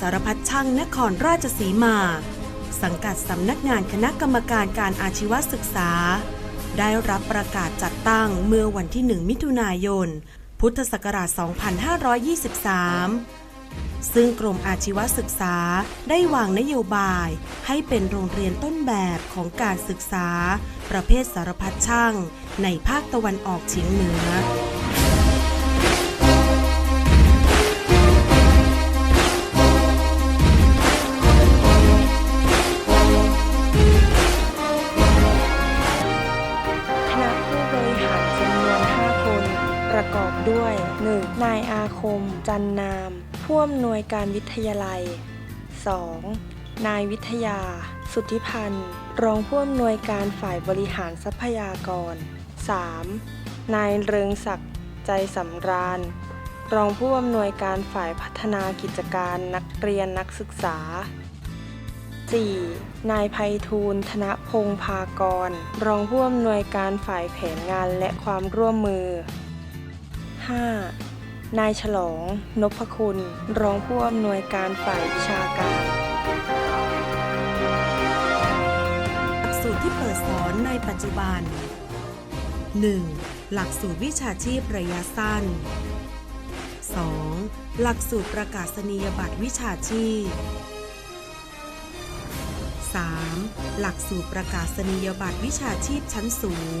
สารพัดช่างนครราชสีมา สังกัดสำนักงานคณะกรรมการการอาชีวศึกษา ได้รับประกาศจัดตั้งเมื่อวันที่ 1 มิถุนายน พุทธศักราช 2523 ซึ่งกรมอาชีวศึกษาได้วางนโยบายให้เป็นโรงเรียนต้นแบบของการศึกษา ประเภทสารพัดช่าง ในภาคตะวันออกเฉียงเหนือ ม จันนาม ผู้อำนวยการวิทยาลัย 2. นายวิทยา สุทธิพันธ์ รองผู้อำนวยการฝ่ายบริหารทรัพยากร 3. นายเริงศักดิ์ ใจสำราญ รองผู้อำนวยการฝ่ายพัฒนากิจการนักเรียนนักศึกษา 4. นายไพฑูรย์ธนพงษ์ภากร รองผู้อำนวยการฝ่ายแผนงานและความร่วมมือ 5. นายฉลอง นพคุณ รองผู้อำนวยการฝ่ายวิชาการหลักสูตรที่เปิดสอนในปัจจุบัน 1. หลักสูตรวิชาชีพระยะสั้น 2. หลักสูตรประกาศนียบัตรวิชาชีพ 3. หลักสูตรประกาศนียบัตรวิชาชีพชั้นสูง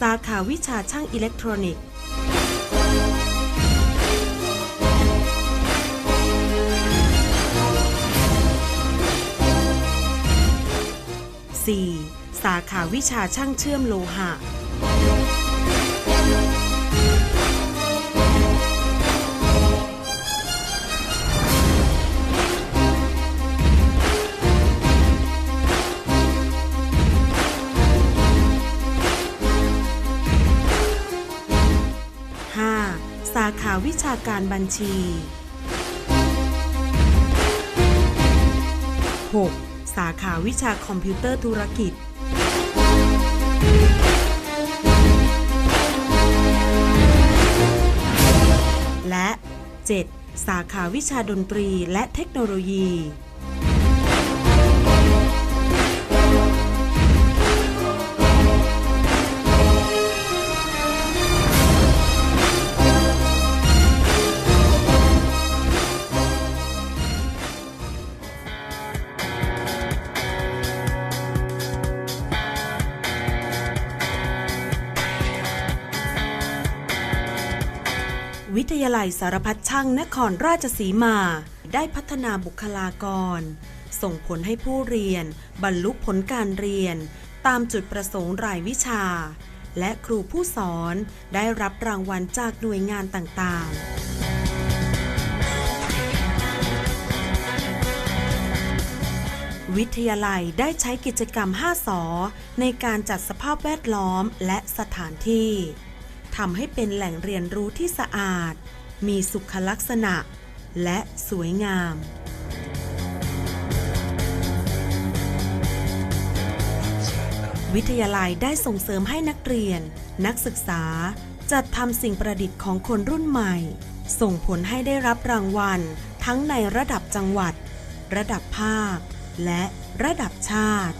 สาขาวิชาช่างอิเล็กทรอนิกส์ 4. สาขาวิชาช่างเชื่อมโลหะ วิชาการบัญชี 6. สาขาวิชาคอมพิวเตอร์ธุรกิจ และ 7. สาขาวิชาดนตรีและเทคโนโลยี วิทยาลัยสารพัดช่างนครราชสีมา ได้พัฒนาบุคลากร ส่งผลให้ผู้เรียน บรรลุผลการเรียน ตามจุดประสงค์รายวิชา และครูผู้สอนได้รับรางวัลจากหน่วยงานต่างๆวิทยาลัยได้ใช้กิจกรรม 5สอในการจัดสภาพแวดล้อมและสถานที่ ทำให้เป็นแหล่งเรียนรู้ที่สะอาด มีสุขลักษณะ และสวยงามวิทยาลัยได้ส่งเสริมให้นักเรียน นักศึกษา จัดทำสิ่งประดิษฐ์ของคนรุ่นใหม่ ส่งผลให้ได้รับรางวัล ทั้งในระดับจังหวัด ระดับภาค และระดับชาติ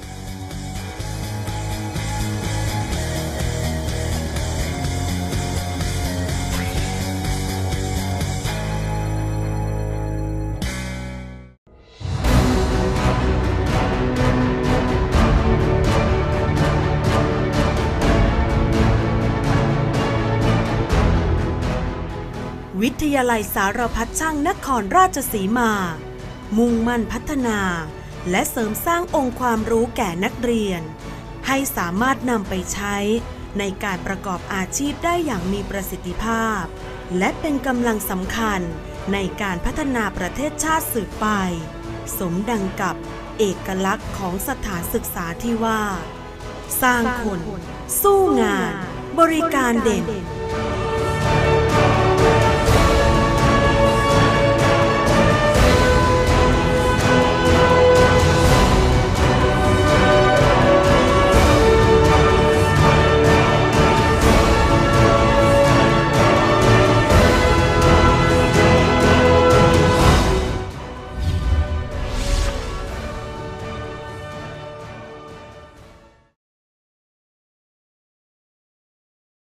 วิทยาลัยสารพัดช่างนครราชสีมา มุ่งมั่นพัฒนา และเสริมสร้างองค์ความรู้แก่นักเรียน ให้สามารถนำไปใช้ ในการประกอบอาชีพได้อย่างมีประสิทธิภาพ และเป็นกำลังสำคัญในการพัฒนาประเทศชาติสืบไป สมดังกับเอกลักษณ์ของสถานศึกษาที่ว่า สร้างคน สู้งาน บริการเด่น